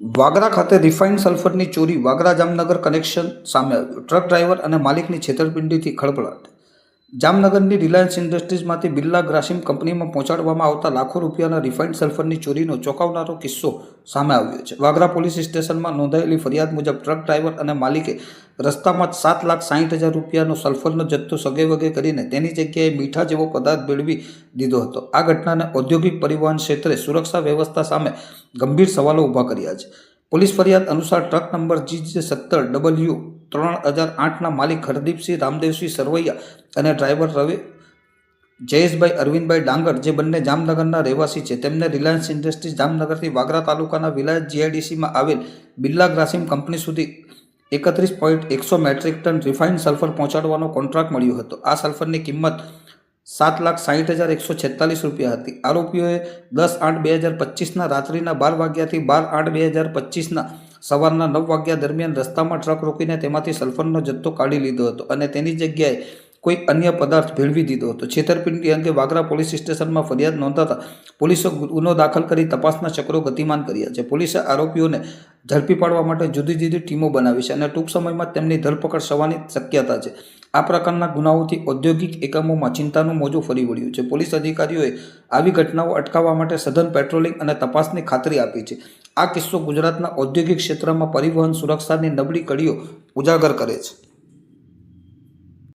વાગરા ખાતે રિફાઇન્ડ સલ્ફરની ચોરી, વાગરા જામનગર કનેક્શન સામે આવ્યું ટ્રક ડ્રાઈવર અને માલિકની છેતરપિંડીથી ખળભળાટ. જામનગરની રિલાયન્સ ઇન્ડસ્ટ્રીઝમાંથી બિરલા ગ્રાસિમ કંપનીમાં પહોંચાડવામાં આવતા લાખો રૂપિયાના રિફાઇન્ડ સલ્ફરની ચોરીનો ચોંકાવનારો કિસ્સો સામે આવ્યો છે. વાગરા પોલીસ સ્ટેશનમાં નોંધાયેલી ફરિયાદ મુજબ ટ્રક ડ્રાઈવર અને માલિકે રસ્તામાં જ સાત લાખ સાહીઠ હજાર રૂપિયાનો સલ્ફરનો જથ્થો સગે વગે કરીને તેની જગ્યાએ મીઠા જેવો પદાર્થ ભેળવી દીધો હતો. આ ઘટનાને ઔદ્યોગિક પરિવહન ક્ષેત્રે સુરક્ષા વ્યવસ્થા સામે ગંભીર સવાલો ઊભા કર્યા છે. પોલીસ ફરિયાદ અનુસાર ટ્રક નંબર જી જે સત્તર ડબલ્યુ ત્રણ હજાર આઠના માલિક હરદીપસિંહ, રામદેવસિંહ સરવૈયા અને ડ્રાઈવર રવિ જયેશભાઈ અરવિંદભાઈ ડાંગર, જે બંને જામનગરના રહેવાસી છે. તેમને રિલાયન્સ ઇન્ડસ્ટ્રીઝ જામનગરથી વાગરા તાલુકાના વિલાયત જીઆઈડીસીમાં આવેલ બિરલા ગ્રાસિમ કંપની સુધી એકત્રીસ પોઈન્ટ એકસો મેટ્રિક ટન રિફાઇન્ડ સલ્ફર પહોંચાડવાનો કોન્ટ્રાક્ટ મળ્યો હતો. આ સલ્ફરની કિંમત સાત લાખ સાહીઠ હજાર એકસો છેતાલીસ રૂપિયા હતી. આરોપીઓએ દસ આઠ બે હજાર પચીસના રાત્રિના બાર વાગ્યાથી બાર આઠ બે હજાર પચીસના સવારના નવ વાગ્યા દરમિયાન રસ્તામાં ટ્રક રોકીને તેમાંથી સલ્ફરનો જથ્થો કાઢી લીધો હતો અને તેની જગ્યાએ કોઈ અન્ય પદાર્થ ભેળવી દીધો હતો. છેતરપિંડી અંગે વાગરા પોલીસ સ્ટેશનમાં ફરિયાદ નોંધાતા પોલીસે ગુનો દાખલ કરી તપાસના ચક્રો ગતિમાન કર્યા છે. પોલીસે આરોપીઓને ઝડપી પાડવા માટે જુદી જુદી ટીમો બનાવી છે અને ટૂંક સમયમાં તેમની ધરપકડ થવાની શક્યતા છે. આ પ્રકારના ગુનાઓથી ઔદ્યોગિક એકમોમાં ચિંતાનું મોજું ફરી વળ્યું છે. પોલીસ અધિકારીઓએ આવી ઘટનાઓ અટકાવવા માટે સઘન પેટ્રોલિંગ અને તપાસની ખાતરી આપી છે. આ કિસ્સો ગુજરાતના ઔદ્યોગિક ક્ષેત્રમાં પરિવહન સુરક્ષાની નબળી કડીઓ ઉજાગર કરે છે.